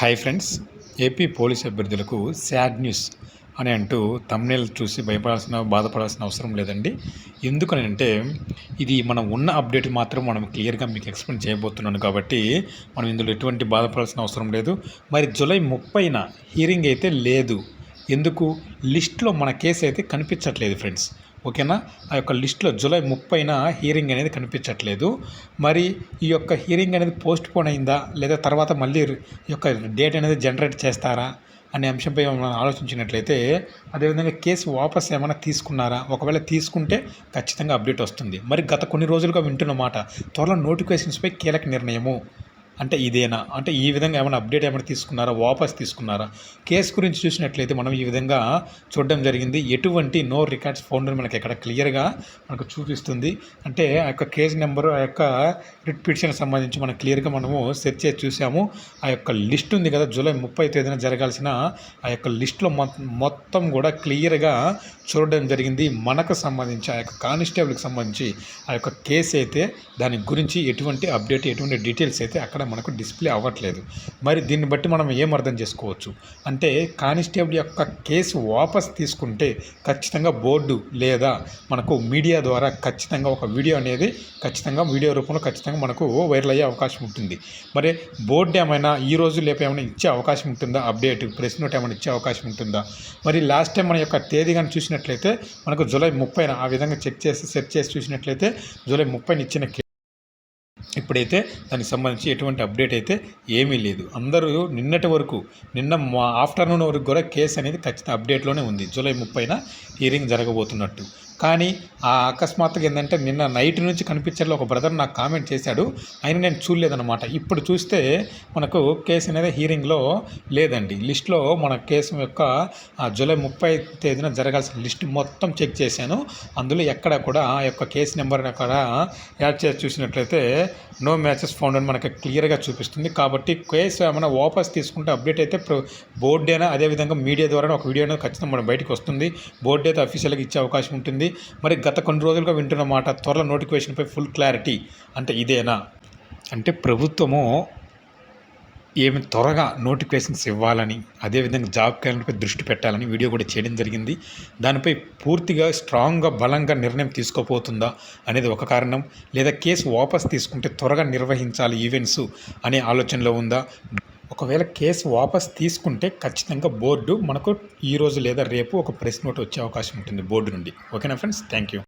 Hi friends AP police అభ్యర్థులకు sad news అని అంటూ తమ్నేల్ చూసి భయపడాల్సిన బాధపడాల్సిన అవసరం లేదండి. ఎందుకని అంటే ఇది మనం ఉన్న అప్డేట్ మాత్రం మనం క్లియర్గా మీకు ఎక్స్ప్లెయిన్ చేయబోతున్నాను కాబట్టి మనం ఇందులో ఎటువంటి బాధపడాల్సిన అవసరం లేదు. మరి జూలై ముప్పైన హీరింగ్ అయితే లేదు. ఎందుకు? లిస్ట్లో మన కేసు అయితే కనిపించట్లేదు ఫ్రెండ్స్. ఓకేనా? ఆ యొక్క లిస్ట్లో జూలై ముప్పైన హీరింగ్ అనేది కనిపించట్లేదు. మరి ఈ యొక్క హీరింగ్ అనేది పోస్ట్ పోన్ అయిందా? లేదా తర్వాత మళ్ళీ ఈ యొక్క డేట్ అనేది జనరేట్ చేస్తారా? అనే అంశంపై మనం ఆలోచించినట్లయితే అదేవిధంగా కేసు వాపస్ ఏమైనా తీసుకున్నారా? ఒకవేళ తీసుకుంటే ఖచ్చితంగా అప్డేట్ వస్తుంది. మరి గత కొన్ని రోజులుగా వింటున్న మాట త్వరలో నోటిఫికేషన్స్పై కీలక నిర్ణయము. అంటే ఇదేనా? అంటే ఈ విధంగా ఏమైనా అప్డేట్ ఏమైనా తీసుకున్నారా? వాపస్ తీసుకున్నారా? కేసు గురించి చూసినట్లయితే మనం ఈ విధంగా చూడడం జరిగింది. ఎటువంటి నో రికార్డ్స్ ఫౌండ్ మనకి ఇక్కడ క్లియర్గా మనకు చూపిస్తుంది. అంటే ఆ యొక్క కేసు నెంబరు ఆ యొక్క రిట్ పిటిషన్ సంబంధించి మనం క్లియర్గా మనము సెర్చ్ చేసి చూసాము. ఆ యొక్క లిస్ట్ ఉంది కదా జూలై ముప్పై తేదీన జరగాల్సిన ఆ యొక్క లిస్ట్లో మొత్తం కూడా క్లియర్గా చూడడం జరిగింది. మనకు సంబంధించి ఆ యొక్క కానిస్టేబుల్కి సంబంధించి ఆ యొక్క కేసు అయితే దాని గురించి ఎటువంటి అప్డేట్ ఎటువంటి డీటెయిల్స్ అయితే అక్కడ మనకు డిస్ప్లే అవ్వట్లేదు. మరి దీన్ని బట్టి మనం ఏం అర్థం చేసుకోవచ్చు? అంటే కానిస్టేబుల్ యొక్క కేసు వాపస్ తీసుకుంటే ఖచ్చితంగా బోర్డు లేదా మనకు మీడియా ద్వారా ఖచ్చితంగా ఒక వీడియో అనేది ఖచ్చితంగా వీడియో రూపంలో ఖచ్చితంగా మనకు వైరల్ అయ్యే అవకాశం ఉంటుంది. మరి బోర్డు ఏమైనా ఈ రోజు లేపు ఏమైనా ఇచ్చే అవకాశం ఉంటుందా? అప్డేట్ ప్రెస్ నోట్ ఏమైనా ఇచ్చే అవకాశం ఉంటుందా? మరి లాస్ట్ టైం మన యొక్క తేదీ కానీ చూసినట్లయితే మనకు జూలై ముప్పైన ఆ విధంగా చెక్ చేసి సెట్ చేసి చూసినట్లయితే జూలై ముప్పైన ఇచ్చిన ఇప్పుడైతే దానికి సంబంధించి ఎటువంటి అప్డేట్ అయితే ఏమీ లేదు. అందరూ నిన్నటి వరకు నిన్న మా ఆఫ్టర్నూన్ వరకు కూడా కేసు అనేది ఖచ్చితంగా అప్డేట్లోనే ఉంది. జూలై ముప్పైన హియరింగ్ జరగబోతున్నట్టు. కానీ ఆ అకస్మాత్తుగా ఏంటంటే నిన్న నైట్ నుంచి కనిపించాలో ఒక బ్రదర్ నాకు కామెంట్ చేశాడు. ఆయన నేను చూడలేదనమాట ఇప్పుడు చూస్తే మనకు కేసు అనేది హీరింగ్లో లేదండి. లిస్ట్లో మన కేసు యొక్క జూలై ముప్పై తేదీన జరగాల్సిన లిస్ట్ మొత్తం చెక్ చేశాను. అందులో ఎక్కడ కూడా ఆ యొక్క కేసు నెంబర్ అక్కడ యాడ్ చేసి చూసినట్లయితే నో మ్యాచెస్ ఫౌండ్ అని మనకి క్లియర్గా చూపిస్తుంది. కాబట్టి కేసు ఏమైనా వాపస్ తీసుకుంటే అప్డేట్ అయితే బోర్డు అయినా అదేవిధంగా మీడియా ద్వారా ఒక వీడియో అనేది ఖచ్చితంగా మనం బయటకు వస్తుంది. బోర్డు అయితే అఫీషియల్గా ఇచ్చే అవకాశం ఉంటుంది. మరి గత కొన్ని రోజులుగా వింటున్న మాట త్వరలో నోటిఫికేషన్పై ఫుల్ క్లారిటీ. అంటే ఇదేనా? అంటే ప్రభుత్వము ఏమి త్వరగా నోటిఫికేషన్స్ ఇవ్వాలని అదేవిధంగా జాబ్ క్యాలెండర్పై దృష్టి పెట్టాలని వీడియో కూడా చేయడం జరిగింది. దానిపై పూర్తిగా స్ట్రాంగ్గా బలంగా నిర్ణయం తీసుకోపోతుందా అనేది ఒక కారణం. లేదా కేసు వాపస్ తీసుకుంటే త్వరగా నిర్వహించాలి ఈవెంట్స్ అనే ఆలోచనలో ఉందా? ఒకవేళ కేసు వాపస్ తీసుకుంటే ఖచ్చితంగా బోర్డు మనకు ఈరోజు లేదా రేపు ఒక ప్రెస్ నోట్ వచ్చే అవకాశం ఉంటుంది బోర్డు నుండి. ఓకేనా ఫ్రెండ్స్? Thank you